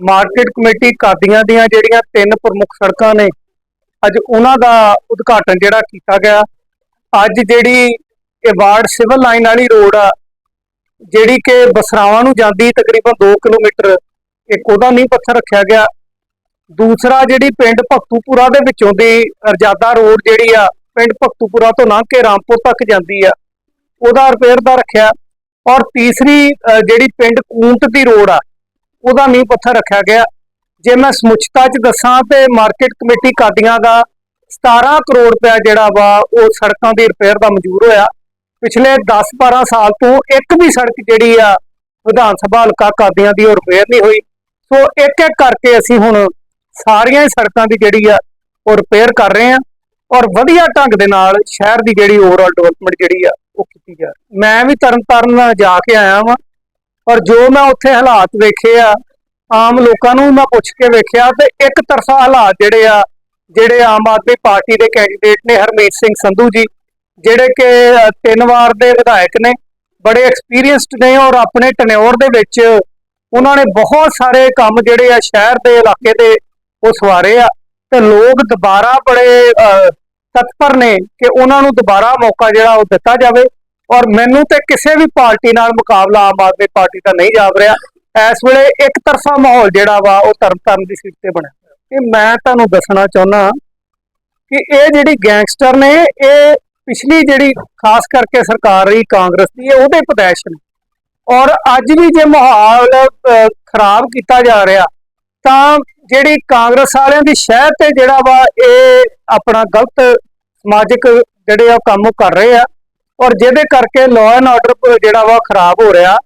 Market committee ਕਾਦੀਆਂ ਦੀਆਂ ਜਿਹੜੀਆਂ ਤਿੰਨ ਪ੍ਰਮੁੱਖ ਸੜਕਾਂ ਨੇ, ਅੱਜ ਉਹਨਾਂ ਦਾ ਉਦਘਾਟਨ ਜਿਹੜਾ ਕੀਤਾ ਗਿਆ। ਅੱਜ ਜਿਹੜੀ ਇਹ ਵਾਰਡ ਸਿਵਲ ਲਾਈਨ ਵਾਲੀ ਰੋਡ ਆ, ਜਿਹੜੀ ਕਿ ਬਸਰਾਵਾਂ ਨੂੰ ਜਾਂਦੀ ਤਕਰੀਬਨ 2 ਕਿਲੋਮੀਟਰ, ਇੱਕ ਉਹਦਾ ਨੀਂਹ ਪੱਥਰ ਰੱਖਿਆ ਗਿਆ। ਦੂਸਰਾ ਜਿਹੜੀ ਪਿੰਡ ਭਗਤੂਪੁਰਾ ਦੇ ਵਿੱਚੋਂ ਦੀ ਰਜਾਦਾ ਰੋਡ ਜਿਹੜੀ ਆ, ਪਿੰਡ ਭਗਤੂਪੁਰਾ ਤੋਂ ਲੰਘ ਕੇ ਰਾਮਪੁਰ ਤੱਕ ਜਾਂਦੀ ਆ, ਉਹਦਾ ਰਿਪੇਅਰ ਦਾ ਰੱਖਿਆ। ਔਰ ਤੀਸਰੀ ਜਿਹੜੀ ਪਿੰਡ ਕੂੰਟ ਦੀ ਰੋਡ ਆ ਉਹਦਾ ਨੀਂਹ ਪੱਥਰ ਰੱਖਿਆ ਗਿਆ। ਜੇ ਮੈਂ ਸਮੁੱਚਤਾ 'ਚ ਦੱਸਾਂ ਤੇ ਮਾਰਕੀਟ ਕਮੇਟੀ ਕਾਦੀਆਂ ਦਾ 17 ਕਰੋੜ ਰੁਪਇਆ ਜਿਹੜਾ ਵਾ, ਉਹ ਸੜਕਾਂ ਦੀ ਰਿਪੇਅਰ ਦਾ ਮਨਜ਼ੂਰ ਹੋਇਆ। ਪਿਛਲੇ 10-12 ਸਾਲ ਤੋਂ ਇੱਕ ਵੀ ਸੜਕ ਜਿਹੜੀ ਆ, ਵਿਧਾਨ ਸਭਾ ਹਲਕਾ ਕਾਦੀਆਂ ਦੀ ਉਹ ਰਿਪੇਅਰ ਨਹੀਂ ਹੋਈ। ਸੋ ਇੱਕ ਇੱਕ ਕਰਕੇ ਅਸੀਂ ਹੁਣ ਸਾਰੀਆਂ ਹੀ ਸੜਕਾਂ ਦੀ ਜਿਹੜੀ ਆ, ਉਹ ਰਿਪੇਅਰ ਕਰ ਰਹੇ ਆ ਔਰ ਵਧੀਆ ਢੰਗ ਦੇ ਨਾਲ ਸ਼ਹਿਰ ਦੀ ਜਿਹੜੀ ਓਵਰਆਲ ਡਿਵੈਲਪਮੈਂਟ ਜਿਹੜੀ ਆ, ਉਹ ਕੀਤੀ ਜਾ ਰਹੀ ਮੈਂ ਵੀ ਤਰਨਤਾਰਨ ਜਾ ਕੇ ਆਇਆ ਵਾਂ। ਔਰ ਜੋ ਮੈਂ ਉੱਥੇ ਹਾਲਾਤ ਵੇਖੇ ਆ, ਆਮ ਲੋਕਾਂ ਨੂੰ ਮੈਂ ਪੁੱਛ ਕੇ ਵੇਖਿਆ ਤੇ ਇੱਕ ਤਰਫਾ ਹਾਲਾਤ ਜਿਹੜੇ ਆ, ਜਿਹੜੇ ਆਮ ਆਦਮੀ ਪਾਰਟੀ ਦੇ ਕੈਂਡੀਡੇਟ ਨੇ ਹਰਮੀਤ ਸਿੰਘ ਸੰਧੂ ਜੀ, ਜਿਹੜੇ ਕਿ ਤਿੰਨ ਵਾਰ ਦੇ ਵਿਧਾਇਕ ਨੇ, ਬੜੇ ਐਕਸਪੀਰੀਅੰਸਡ ਨੇ ਔਰ ਆਪਣੇ ਟਨਿਓਰ ਦੇ ਵਿੱਚ ਉਹਨਾਂ ਨੇ ਬਹੁਤ ਸਾਰੇ ਕੰਮ ਜਿਹੜੇ ਆ ਸ਼ਹਿਰ ਦੇ ਇਲਾਕੇ ਦੇ ਉਹ ਸਵਾਰੇ ਆ ਤੇ ਲੋਕ ਦੁਬਾਰਾ ਬੜੇ ਤਤਪਰ ਨੇ ਕਿ ਉਹਨਾਂ ਨੂੰ ਦੁਬਾਰਾ ਮੌਕਾ ਜਿਹੜਾ ਉਹ ਦਿੱਤਾ ਜਾਵੇ। ਔਰ ਮੈਨੂੰ ਤੇ ਕਿਸੇ ਵੀ ਪਾਰਟੀ ਨਾਲ ਮੁਕਾਬਲਾ ਆਮ ਆਦਮੀ ਪਾਰਟੀ ਦਾ ਨਹੀਂ ਜਾਪ ਰਿਹਾ। ਇਸ ਵੇਲੇ ਇੱਕ ਤਰਫਾ ਮਾਹੌਲ ਜਿਹੜਾ ਵਾ, ਉਹ ਤਰਨਤਾਰਨ ਦੀ ਸੀਟ ਤੇ ਬਣਿਆ। ਤੇ ਮੈਂ ਤੁਹਾਨੂੰ ਦੱਸਣਾ ਚਾਹੁੰਦਾ ਕਿ ਇਹ ਜਿਹੜੀ ਗੈਂਗਸਟਰ ਨੇ, ਇਹ ਪਿਛਲੀ ਜਿਹੜੀ ਖਾਸ ਕਰਕੇ ਸਰਕਾਰ ਰਹੀ ਕਾਂਗਰਸ ਦੀ, ਇਹ ਉਹਦੇ ਪਦੈਸ਼ ਨੇ। ਔਰ ਅੱਜ ਵੀ ਜੇ ਮਾਹੌਲ ਖਰਾਬ ਕੀਤਾ ਜਾ ਰਿਹਾ, ਤਾਂ ਜਿਹੜੀ ਕਾਂਗਰਸ ਵਾਲਿਆਂ ਦੀ ਸ਼ਹਿਰ ਤੇ ਜਿਹੜਾ ਵਾ, ਇਹ ਆਪਣਾ ਗਲਤ ਸਮਾਜਿਕ ਜਿਹੜੇ ਆ ਉਹ ਕੰਮ ਉਹ ਕਰ ਰਹੇ ਆ। ਔਰ ਜਿਹਦੇ ਕਰਕੇ ਲਾਅ ਐਂਡ ਆਰਡਰ ਜਿਹੜਾ ਵਾ ਖਰਾਬ ਹੋ ਰਿਹਾ।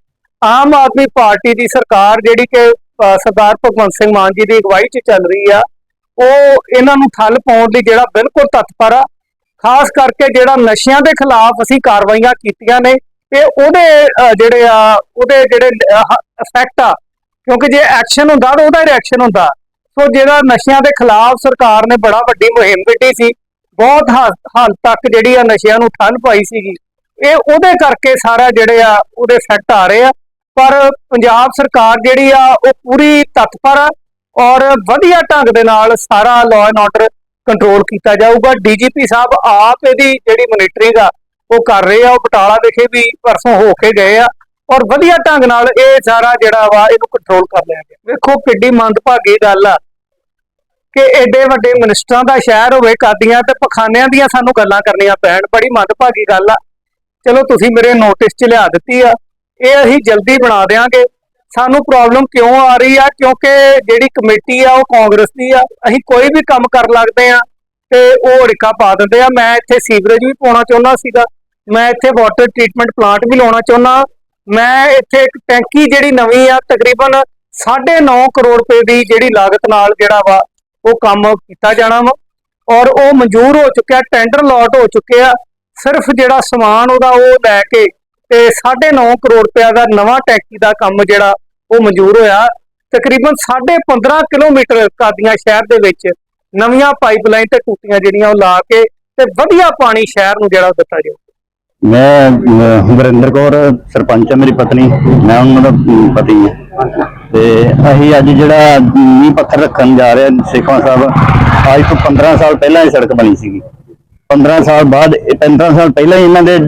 ਆਮ ਆਦਮੀ ਪਾਰਟੀ ਦੀ ਸਰਕਾਰ ਜਿਹੜੀ ਕਿ ਸਰਦਾਰ ਭਗਵੰਤ ਸਿੰਘ ਮਾਨ ਜੀ ਦੀ ਅਗਵਾਈ 'ਚ ਚੱਲ ਰਹੀ ਆ, ਉਹ ਇਹਨਾਂ ਨੂੰ ਠੱਲ ਪਾਉਣ ਲਈ ਜਿਹੜਾ ਬਿਲਕੁਲ ਤਤਪਰ ਆ। ਖਾਸ ਕਰਕੇ ਜਿਹੜਾ ਨਸ਼ਿਆਂ ਦੇ ਖਿਲਾਫ ਅਸੀਂ ਕਾਰਵਾਈਆਂ ਕੀਤੀਆਂ ਨੇ ਤੇ ਉਹਦੇ ਜਿਹੜੇ ਆ, ਉਹਦੇ ਜਿਹੜੇ ਇਫੈਕਟ ਆ। ਕਿਉਂਕਿ ਜੇ ਐਕਸ਼ਨ ਹੁੰਦਾ ਤਾਂ ਉਹਦਾ ਰਿਐਕਸ਼ਨ ਹੁੰਦਾ। ਸੋ ਜਿਹੜਾ ਨਸ਼ਿਆਂ ਦੇ ਖਿਲਾਫ ਸਰਕਾਰ ਨੇ ਬੜਾ ਵੱਡੀ ਮੁਹਿੰਮ ਵਿੱਢੀ ਸੀ ਬਹੁਤ ਹੱਦ ਤੱਕ ਜਿਹੜੀ ਆ ਨਸ਼ਿਆਂ ਨੂੰ ਠੰਡ ਪਾਈ ਸੀਗੀ। ਇਹ ਉਹਦੇ ਕਰਕੇ ਸਾਰਾ ਜਿਹੜੇ ਆ ਉਹਦੇ ਫੈਕਟ ਆ ਰਹੇ ਆ। ਪਰ ਪੰਜਾਬ ਸਰਕਾਰ ਜਿਹੜੀ ਆ ਉਹ ਪੂਰੀ ਤਤਪਰ ਆ ਔਰ ਵਧੀਆ ਢੰਗ ਦੇ ਨਾਲ ਸਾਰਾ ਲਾਅ ਐਂਡ ਆਰਡਰ ਕੰਟਰੋਲ ਕੀਤਾ ਜਾਊਗਾ। ਡੀਜੀਪੀ ਸਾਹਿਬ ਆਪ ਇਹਦੀ ਜਿਹੜੀ ਮੋਨੀਟਰਿੰਗ ਆ, ਉਹ ਕਰ ਰਹੇ ਆ। ਉਹ ਬਟਾਲਾ ਵਿਖੇ ਵੀ ਪਰਸੋਂ ਹੋ ਕੇ ਗਏ ਆ ਔਰ ਵਧੀਆ ਢੰਗ ਨਾਲ ਇਹ ਸਾਰਾ ਜਿਹੜਾ ਵਾ ਇਹਨੂੰ ਕੰਟਰੋਲ ਕਰ ਲਿਆ ਗਿਆ। ਵੇਖੋ ਕਿੱਡੀ ਮੰਦਭਾਗੀ ਗੱਲ ਆ। ਕਿ ਐਡੇ ਵੱਡੇ ਮਿਨਿਸਟਰਾਂ ਦਾ ਸ਼ਹਿਰ ਹੋਵੇ, ਕਾਦੀਆਂ ਤੇ ਪਖਾਨਿਆਂ ਦੀਆਂ ਸਾਨੂੰ ਗੱਲਾਂ ਕਰਨੀਆਂ ਪੈਣ, ਬੜੀ ਮੰਦਭਾਗੀ ਗੱਲ ਆ। ਚਲੋ ਤੁਸੀਂ ਮੇਰੇ ਨੋਟਿਸ 'ਚ ਲਿਆ ਦਿੱਤੀ ਆ। ਇਹ ਅਸੀਂ ਜਲਦੀ ਬਣਾ ਦੇਾਂਗੇ ਸਾਨੂੰ ਪ੍ਰੋਬਲਮ ਕਿਉਂ ਆ ਰਹੀ ਆ? ਕਿਉਂਕਿ ਜਿਹੜੀ ਕਮੇਟੀ ਆ, ਉਹ ਕਾਂਗਰਸ ਦੀ ਆ। ਅਸੀਂ ਕੋਈ ਵੀ ਕੰਮ ਕਰ ਲੱਗਦੇ ਆ ਤੇ ਉਹ ਰਿਕਾ ਪਾ ਦਿੰਦੇ ਆ। ਮੈਂ ਇੱਥੇ ਸੀਵਰੇਜ ਵੀ ਪਾਉਣਾ ਚਾਹੁੰਦਾ ਸੀਗਾ। ਮੈਂ ਇੱਥੇ ਵਾਟਰ ਟ੍ਰੀਟਮੈਂਟ ਪਲਾਂਟ ਵੀ ਲਾਉਣਾ ਚਾਹੁੰਦਾ। ਮੈਂ ਇੱਥੇ ਇੱਕ ਟੈਂਕੀ ਜਿਹੜੀ ਨਵੀਂ ਆ, ਤਕਰੀਬਨ 9.5 ਕਰੋੜ ਰੁਪਏ ਦੀ ਜਿਹੜੀ ਲਾਗਤ ਨਾਲ ਜਿਹੜਾ ਵਾ ਉਹ ਕੰਮ ਕੀਤਾ ਜਾਣਾ ਵਾ। ਔਰ ਉਹ ਮਨਜ਼ੂਰ ਹੋ ਚੁੱਕਿਆ ਟੈਂਡਰ ਲਾਟ ਹੋ ਚੁੱਕੇ ਸਿਰਫ ਜਿਹੜਾ ਸਮਾਨ ਉਹਦਾ ਉਹ ਲੈ ਕੇ ਤੇ 9.5 ਕਰੋੜ ਰੁਪਏ ਦਾ ਨਵਾਂ ਟੈਂਕੀ ਦਾ ਕੰਮ ਜਿਹੜਾ ਉਹ ਮਨਜ਼ੂਰ ਹੋਇਆ। ਤਕਰੀਬਨ 15.5 ਕਿਲੋਮੀਟਰ ਕਾਦੀਆਂ ਸ਼ਹਿਰ ਦੇ ਵਿੱਚ ਨਵੀਆਂ ਪਾਈਪਲਾਈਨ ਤੇ ਟੂਟੀਆਂ ਜਿਹੜੀਆਂ ਉਹ ਲਾ ਕੇ ਤੇ ਵਧੀਆ ਪਾਣੀ ਸ਼ਹਿਰ ਨੂੰ ਜਿਹੜਾ ਦਿੱਤਾ ਜਾਊ। ਮੈਂ ਅਹ, ਵਰਿੰਦਰ ਕੌਰ ਸਰਪੰਚ ਹੈ ਮੇਰੀ ਪਤਨੀ। ਮੈਂ ਉਹਨਾਂ ਦਾ ਪਤੀ ਹਾਂ। ਤੇ ਅਸੀਂ ਅੱਜ ਜਿਹੜਾ ਨੀਂਹ ਪੱਥਰ ਰੱਖਣ ਜਾ ਰਹੇ ਹਾਂ ਸੇਖਵਾਂ ਸਾਹਿਬ ਅੱਜ ਤੋਂ 15 ਸਾਲ ਪਹਿਲਾਂ ਇਹ ਸੜਕ ਬਣੀ ਸੀਗੀ। 15 ਸਾਲ ਬਾਅਦ, ਇਹ 15 ਸਾਲ ਪਹਿਲਾਂ ਹੀ ਇਹਨਾਂ ਦੇ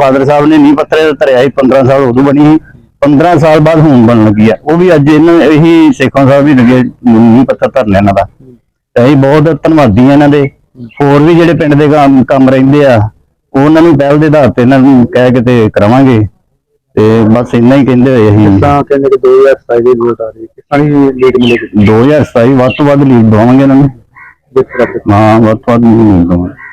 ਫਾਦਰ ਸਾਹਿਬ ਨੇ ਨੀਂਹ ਪੱਥਰ ਧਰਿਆ ਸੀ 15 ਸਾਲ ਉਦੋਂ ਬਣੀ ਸੀ। 15 ਸਾਲ ਬਾਅਦ ਹੁਣ ਬਣ ਲੱਗੀ ਆ। ਉਹ ਵੀ ਅੱਜ ਇਹਨਾਂ, ਇਹੀ ਸੇਖਵਾਂ ਸਾਹਿਬ ਵੀ ਲੱਗੇ ਨੀਂਹ ਪੱਥਰ ਧਰਨੇ ਇਹਨਾਂ ਦਾ। ਅਸੀਂ ਬਹੁਤ ਧੰਨਵਾਦੀ ਹਾਂ ਇਹਨਾਂ ਦੇ। ਹੋਰ ਵੀ ਜਿਹੜੇ ਪਿੰਡ ਦੇ ਕੰਮ ਕੰਮ ਰਹਿੰਦੇ ਆ ਉਹਨਾਂ ਨੂੰ ਪਹਿਲ ਦੇ ਆਧਾਰ ਤੇ ਇਹਨਾਂ ਨੂੰ ਕਹਿ ਕੇ ਤੇ ਕਰਾਵਾਂਗੇ। ਤੇ ਬਸ ਇੰਨਾ ਹੀ ਕਹਿੰਦੇ ਹੋਏ ਅਸੀਂ। ਤਾਂ ਕਹਿੰਦੇ ਕਿ 2027 ਦੀ ਵੋਟ ਆ ਰਹੀ ਹੈ। ਕਿਸਾਨੀ ਲੀਡ ਮਿਲੇਗੀ 2027 ਵੱਧ ਤੋਂ ਵੱਧ ਲੀਡ ਦਵਾਵਾਂਗੇ ਇਹਨਾਂ ਨੂੰ। ਹਾਂ ਵੱਧ ਤੋਂ ਵੱਧ ਲੀਡ ਦਵਾਵਾਂਗੇ